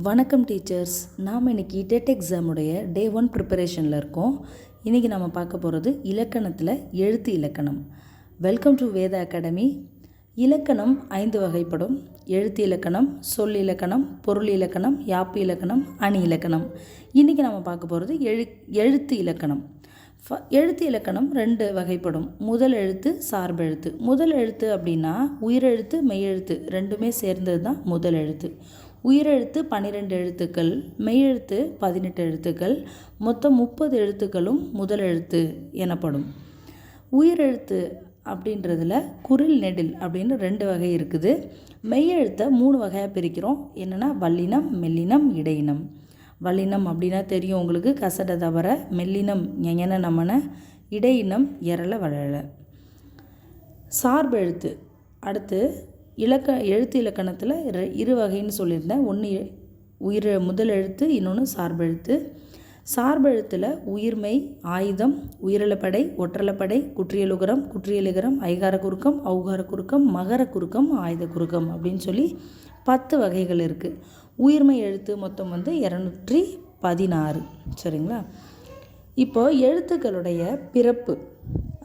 வணக்கம் டீச்சர்ஸ். நாம் இன்னைக்கு டெட் எக்ஸாமுடைய டே ஒன் ப்ரிப்பரேஷனில் இருக்கோம். இன்றைக்கி நம்ம பார்க்க போகிறது இலக்கணத்தில் எழுத்து இலக்கணம். வெல்கம் டு வேத அகாடமி இலக்கணம் ஐந்து வகைப்படும். எழுத்து இலக்கணம் சொல் இலக்கணம் பொருள் இலக்கணம் யாப்பு இலக்கணம் அணி இலக்கணம். இன்றைக்கி நம்ம பார்க்க போகிறது எழு எழுத்து இலக்கணம். ஃப எழுத்து இலக்கணம் ரெண்டு வகைப்படும். முதல் எழுத்து சார்பெழுத்து முதல் எழுத்து அப்படின்னா உயிரெழுத்து மெய்யெழுத்து. ரெண்டுமே சேர்ந்தது தான் முதல் எழுத்து. உயிரெழுத்து பன்னிரெண்டு எழுத்துக்கள் மெய்யெழுத்து பதினெட்டு எழுத்துக்கள் மொத்தம் முப்பது எழுத்துக்களும் முதல் எழுத்து எனப்படும். உயிரெழுத்து அப்படின்றதுல குரில் நெடில் அப்படின்னு ரெண்டு வகை இருக்குது. மெய்யெழுத்தை மூணு வகையாக பிரிக்கிறோம். என்னென்னா வல்லினம் மெல்லினம் இடையினம். வல்லினம் அப்படின்னா தெரியும் உங்களுக்கு. கசட தவிர மெல்லினம் எங்கன நம்மன இடையினம் எரள வளர சார்பெழுத்து. அடுத்து இலக்க எழுத்து இலக்கணத்தில் இரு- இரு வகைன்னு சொல்லியிருந்தேன். ஒன்று உயிர் முதல் எழுத்து இன்னொன்று சார்பெழுத்து சார்பெழுத்தில் உயிர்மெய் ஆயுதம் உயிரிழப்படை ஒற்றலப்படை குற்றியலுகரம் குற்றியலுகரம் ஐகார குறுக்கம் ஔகார குறுக்கம் மகர குறுக்கம் ஆயுத குறுக்கம் அப்படின்னு சொல்லி பத்து வகைகள் இருக்குது உயிர்மை எழுத்து மொத்தம் வந்து இரநூற்றி பதினாறு. சரிங்களா? இப்போ எழுத்துக்களுடைய பிறப்பு.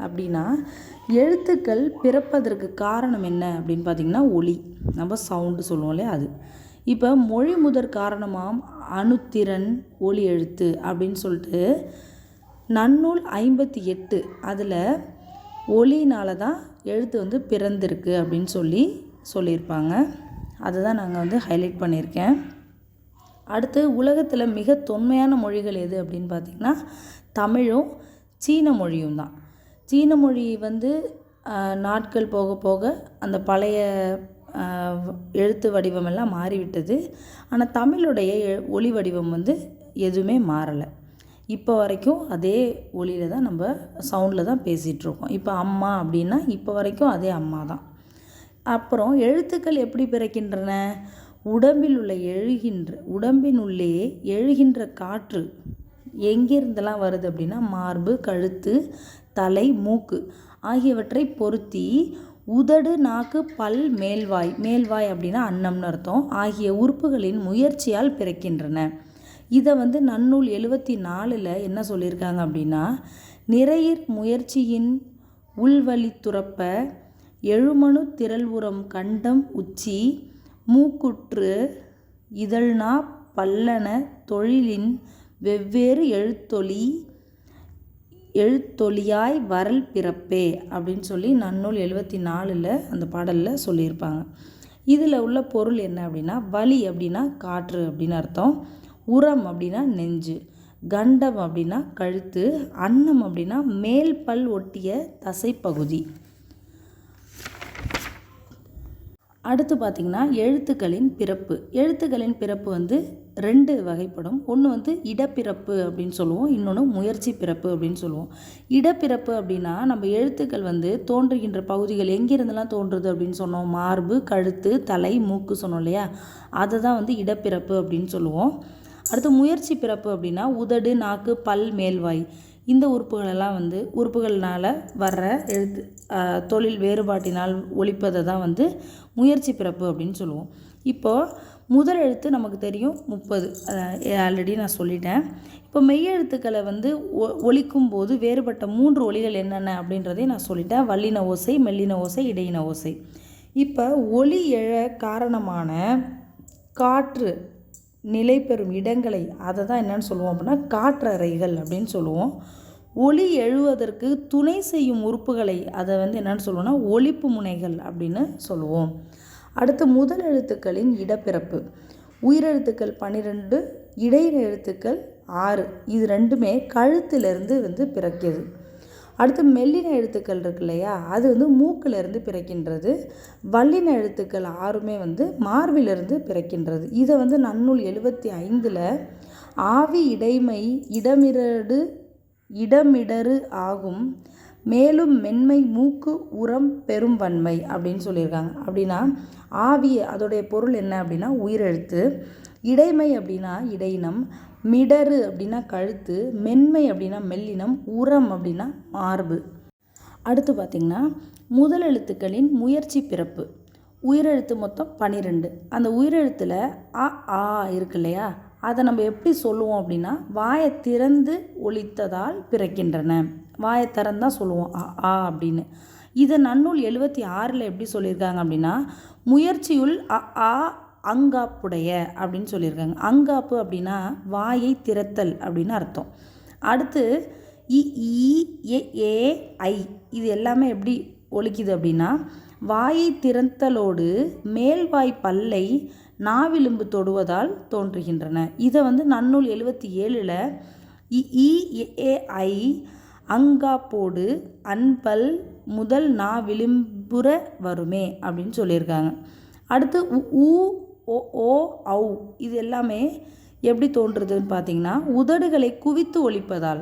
அப்படின்னா எழுத்துக்கள் பிறப்பதற்கு காரணம் என்ன அப்படின்னு பார்த்தீங்கன்னா ஒளி நம்ம சவுண்டு சொல்லுவோம் இல்லையா அது. இப்போ மொழி முதற் காரணமாம் அணுத்திறன் ஒளி எழுத்து அப்படின்னு சொல்லிட்டு நன்னூல் ஐம்பத்தி எட்டு அதில் ஒளியினால தான் எழுத்து வந்து பிறந்திருக்கு அப்படின்னு சொல்லி சொல்லியிருப்பாங்க. அதை தான் நாங்கள் வந்து ஹைலைட் பண்ணியிருக்கேன். அடுத்து உலகத்தில் மிக தொன்மையான மொழிகள் எது அப்படின்னு பார்த்திங்கன்னா தமிழும் சீன மொழியும் தான். சீன மொழி வந்து நாட்கள் போக போக அந்த பழைய எழுத்து வடிவமெல்லாம் மாறிவிட்டது. ஆனால் தமிழுடைய எ- ஒலி வடிவம் வந்து எதுவுமே மாறலை. இப்போ வரைக்கும் அதே ஒளியில் தான் நம்ம சவுண்டில் தான் பேசிகிட்ருக்கோம் இப்போ அம்மா அப்படின்னா இப்போ வரைக்கும் அதே அம்மா தான். அப்புறம் எழுத்துக்கள் எப்படி பிறக்கின்றன? உடம்பில் உள்ள எழுகின்ற உடம்பின் உள்ளே எழுகின்ற காற்று எங்கேருந்தெல்லாம் வருது அப்படின்னா மார்பு கழுத்து தலை மூக்கு ஆகியவற்றை பொருத்தி உதடு நாக்கு பல் மேல்வாய் மேல்வாய் அப்படின்னா அன்னம்னு அர்த்தம். ஆகிய உறுப்புகளின் முயற்சியால் பிறக்கின்றன. இதை வந்து நன்னூல் எழுவத்தி நாலில் என்ன சொல்லியிருக்காங்க அப்படின்னா நிறையிற் முயற்சியின் உள்வழி துறப்ப எழுமணு திரள் உரம் கண்டம் உச்சி மூக்குற்று இதழ்னா பல்லன தொழிலின் வெவ்வேறு எழுத்தொலி எழுத்தொலியாய் வரல் பிறப்பே அப்படின்னு சொல்லி நன்னூல் எழுபத்தி நாலில் அந்த பாடலில் சொல்லியிருப்பாங்க. இதில் உள்ள பொருள் என்ன அப்படின்னா வலி அப்படின்னா காற்று அப்படின்னு அர்த்தம். உரம் அப்படின்னா நெஞ்சு. கண்டம் அப்படின்னா கழுத்து. அன்னம் அப்படின்னா மேல் பல் ஒட்டிய தசைப்பகுதி. அடுத்து பார்த்திங்கன்னா எழுத்துக்களின் பிறப்பு. எழுத்துக்களின் பிறப்பு வந்து ரெண்டு வகைப்படும். ஒன்று வந்து இடப்பிறப்பு அப்படின்னு சொல்லுவோம். இன்னொன்று முயற்சி பிறப்பு அப்படின்னு சொல்லுவோம். இடப்பிறப்பு அப்படின்னா நம்ம எழுத்துக்கள் வந்து தோன்றுகின்ற பகுதிகள் எங்கிருந்தெல்லாம் தோன்றுது அப்படின்னு சொன்னோம். மார்பு கழுத்து தலை மூக்கு சொன்னோம் இல்லையா? அதை தான் வந்து இடப்பிறப்பு அப்படின்னு சொல்லுவோம். அடுத்து முயற்சி பிறப்பு அப்படின்னா உதடு நாக்கு பல் மேல்வாய். இந்த உறுப்புகளெல்லாம் வந்து உறுப்புகள்னால் வர்ற எழுத்து தொழில் வேறுபாட்டினால் ஒழிப்பதை தான் வந்து முயற்சி பிறப்பு அப்படின்னு சொல்லுவோம். இப்போது முதல் எழுத்து நமக்கு தெரியும் முப்பது. ஆல்ரெடி நான் சொல்லிட்டேன். இப்போ மெய்யெழுத்துக்களை வந்து ஒ ஒழிக்கும் போது வேறுபட்ட மூன்று ஒலிகள் என்னென்ன அப்படின்றதையும் நான் சொல்லிட்டேன். வல்லின ஓசை மெல்லின ஓசை இடையின ஓசை. இப்போ ஒலி எழ காரணமான காற்று நிலை பெறும் இடங்களை அதை தான் என்னன்னு சொல்லுவோம் அப்படின்னா காற்றறைகள் அப்படின்னு சொல்லுவோம். ஒலி எழுவதற்கு துணை செய்யும் உறுப்புகளை அதை வந்து என்னன்னு சொல்லுவோம்னா ஒலிப்பு முனைகள் அப்படின்னு சொல்லுவோம். அடுத்து முதல் எழுத்துக்களின் இடப்பிறப்பு. உயிரெழுத்துக்கள் பன்னிரெண்டு இடையின எழுத்துக்கள் ஆறு. இது ரெண்டுமே கழுத்திலிருந்து வந்து பிறக்கியது. அடுத்து மெல்லின எழுத்துக்கள் இருக்கு இல்லையா? அது வந்து மூக்கிலிருந்து பிறக்கின்றது. வல்லின எழுத்துக்கள் ஆறுமே வந்து மார்பிலிருந்து பிறக்கின்றது. இதை வந்து நன்னூல் எழுபத்தி ஐந்தில் ஆவி இடைமை இடமிரடு இடமிடறு ஆகும். மேலும் மென்மை மூக்கு உரம் பெரும் வன்மை அப்படின்னு சொல்லியிருக்காங்க. அப்படின்னா ஆவி அதோடைய பொருள் என்ன அப்படின்னா உயிரெழுத்து. இடைமை அப்படின்னா இடையினம். மிடறு அப்படின்னா கழுத்து. மென்மை அப்படின்னா மெல்லினம். உரம் அப்படின்னா மார்பு. அடுத்து பார்த்திங்கன்னா முதலெழுத்துக்களின் முயற்சி பிறப்பு. உயிரெழுத்து மொத்தம் பன்னிரெண்டு அந்த உயிரெழுத்தில் அ ஆ இருக்கு இல்லையா? அதை நம்ம எப்படி சொல்லுவோம் அப்படின்னா வாயை திறந்து ஒழித்ததால் பிறக்கின்றன. வாயை திறந்தான் சொல்லுவோம் அ ஆ அப்படின்னு. இதை நன்னூல் எழுபத்தி ஆறில் எப்படி சொல்லியிருக்காங்க அப்படின்னா முயற்சியுள் அ ஆ அங்காப்புடைய அப்படின்னு சொல்லியிருக்காங்க. அங்காப்பு அப்படின்னா வாயை திறத்தல் அப்படின்னு அர்த்தம். அடுத்து இ ஏ ஐ இது எல்லாமே எப்படி ஒழிக்குது அப்படின்னா வாயை திறத்தலோடு மேல்வாய் பல்லை நாவிலும்பு தொடுவதால் தோன்றுகின்றன இதை வந்து நன்னூல் எழுபத்தி ஏழில் இ ஏ ஐ அங்காப்போடு அன்பல் முதல் நா விளிம்புற வருமே அப்படின்னு சொல்லியிருக்காங்க. அடுத்து உ ஊ ஓ ஓ ஔ இது எல்லாமே எப்படி தோன்றுறதுன்னு பார்த்தீங்கன்னா உதடுகளை குவித்து ஒழிப்பதால்.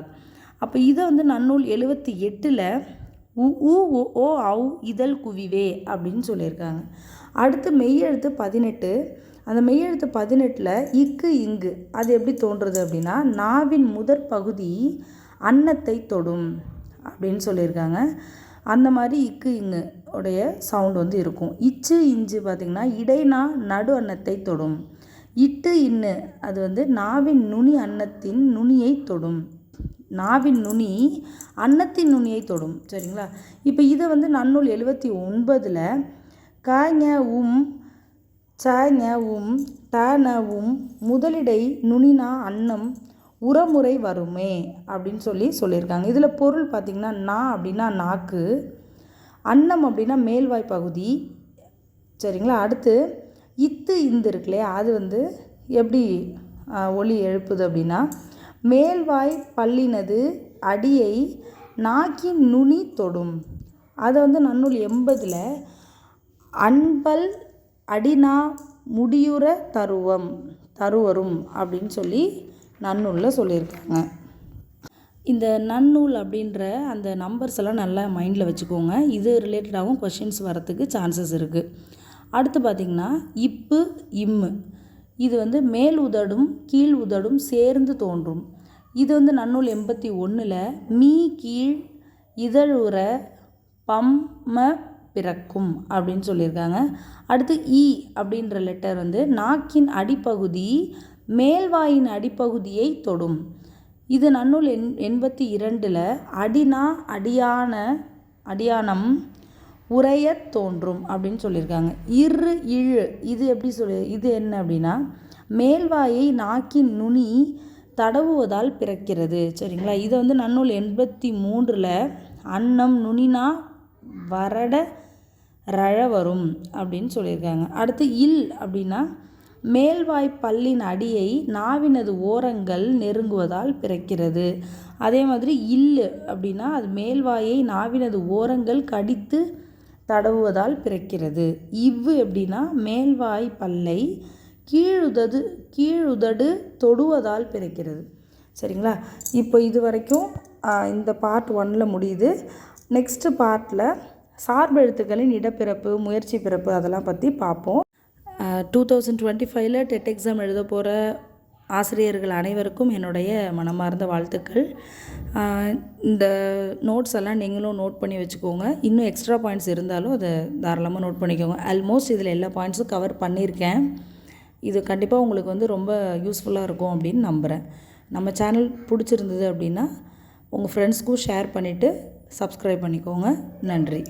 அப்போ இதை வந்து நன்னூல் எழுபத்தி எட்டில் உ ஊ ஓ ஓ ஔ இதழ் குவிவே அப்படின்னு சொல்லியிருக்காங்க. அடுத்து மெய்யெழுத்து பதினெட்டு. அந்த மெய்யெழுத்து பதினெட்டில் இக்கு இங்கு அது எப்படி தோன்றுறது அப்படின்னா நாவின் முதற் பகுதி அன்னத்தை தொடும் அப்படின்னு சொல்லியிருக்காங்க. அந்த மாதிரி இக்கு இங்கு உடைய சவுண்ட் வந்து இருக்கும். இச்சு இஞ்சு பார்த்திங்கன்னா இடைனா நடு அன்னத்தை தொடும். இட்டு இன்னு அது வந்து நாவின் நுனி அன்னத்தின் நுனியை தொடும். நாவின் நுனி அன்னத்தின் நுனியை தொடும். சரிங்களா? இப்போ இதை வந்து நன்னூல் எழுபத்தி ஒன்பதில் காய்ஞ உம் சாய்ஞ உம் டன உம் முதலிடை நுனினா அன்னம் உரமுறை வருமே அப்படின்னு சொல்லி சொல்லியிருக்காங்க. இதில் பொருள் பார்த்திங்கன்னா நா அப்படின்னா நாக்கு அன்னம் அப்படின்னா மேல்வாய் பகுதி. சரிங்களா? அடுத்து இத்து இந்து இருக்கு இல்லையா? அது வந்து எப்படி ஒளி எழுப்புது அப்படின்னா மேல்வாய் பல்லினது அடியை நாக்கின் நுனி தொடும். அதை வந்து நன்னூல் எண்பதில் அன்பல் அடினா முடியுற தருவம் தருவரும் அப்படின்னு சொல்லி நன்னூலில் சொல்லியிருக்காங்க. இந்த நன்னூல் அப்படின்ற அந்த நம்பர்ஸ் எல்லாம் நல்லா மைண்டில் வச்சுக்கோங்க. இது ரிலேட்டடாகவும் கொஷின்ஸ் வரத்துக்கு சான்சஸ் இருக்குது அடுத்து பார்த்திங்கன்னா இப்பு இம்மு இது வந்து மேல் உதடும் கீழ் உதடும் சேர்ந்து தோன்றும். இது வந்து நன்னூல் எண்பத்தி ஒன்றில் மீ கீழ் இதழுற பம்ம பிறக்கும் அப்படின்னு சொல்லியிருக்காங்க. அடுத்து இ அப்படின்ற லெட்டர் வந்து நாக்கின் அடிப்பகுதி மேல்வாயின் அடிப்பகுதியை தொடும். இது நன்னூல் எண் எண்பத்தி இரண்டில் அடினா அடியான அடியானம் உரையத் தோன்றும் அப்படின்னு சொல்லியிருக்காங்க. இரு இழு இது எப்படி சொல்லி இது என்ன அப்படின்னா மேல்வாயை நாக்கின் நுனி தடவுவதால் பிறக்கிறது. சரிங்களா? இதை வந்து நன்னூல் எண்பத்தி மூன்றில் அன்னம் நுனினா வரட ரழ வரும் அப்படின்னு சொல்லியிருக்காங்க. அடுத்து இல் அப்படின்னா மேல்வாய் பல்லின் அடியை நாவினது ஓரங்கள் நெருங்குவதால் பிறக்கிறது. அதே மாதிரி இல்லு அப்படின்னா அது மேல்வாயை நாவினது ஓரங்கள் கடித்து தடவுவதால் பிறக்கிறது. இவ்வு எப்படின்னா மேல்வாய் பல்லை கீழுதடு கீழுதடு தொடுவதால் பிறக்கிறது. சரிங்களா? இப்போ இது வரைக்கும் இந்த பார்ட் ஒன்னில் முடியுது. நெக்ஸ்ட்டு பார்ட்டில் சார்பெழுத்துக்களின் இடப்பிறப்பு முயற்சி பிறப்பு அதெல்லாம் பற்றி பார்ப்போம். டூ தௌசண்ட் டுவெண்ட்டி ஃபைவ்ல டெட் எக்ஸாம் எழுத போகிற ஆசிரியர்கள் அனைவருக்கும் என்னுடைய மனமார்ந்த வாழ்த்துக்கள். இந்த நோட்ஸ் எல்லாம் நீங்களும் நோட் பண்ணி வச்சுக்கோங்க. இன்னும் எக்ஸ்ட்ரா பாயிண்ட்ஸ் இருந்தாலும் அதை தாராளமாக நோட் பண்ணிக்கோங்க. ஆல்மோஸ்ட் இதில் எல்லா பாயிண்ட்ஸும் கவர் பண்ணியிருக்கேன். இது கண்டிப்பாக உங்களுக்கு வந்து ரொம்ப யூஸ்ஃபுல்லாக இருக்கும் அப்படின்னு நம்புகிறேன் நம்ம சேனல் பிடிச்சிருந்தது அப்படின்னா உங்கள் ஃப்ரெண்ட்ஸ்க்கும் ஷேர் பண்ணிவிட்டு சப்ஸ்கிரைப் பண்ணிக்கோங்க. நன்றி.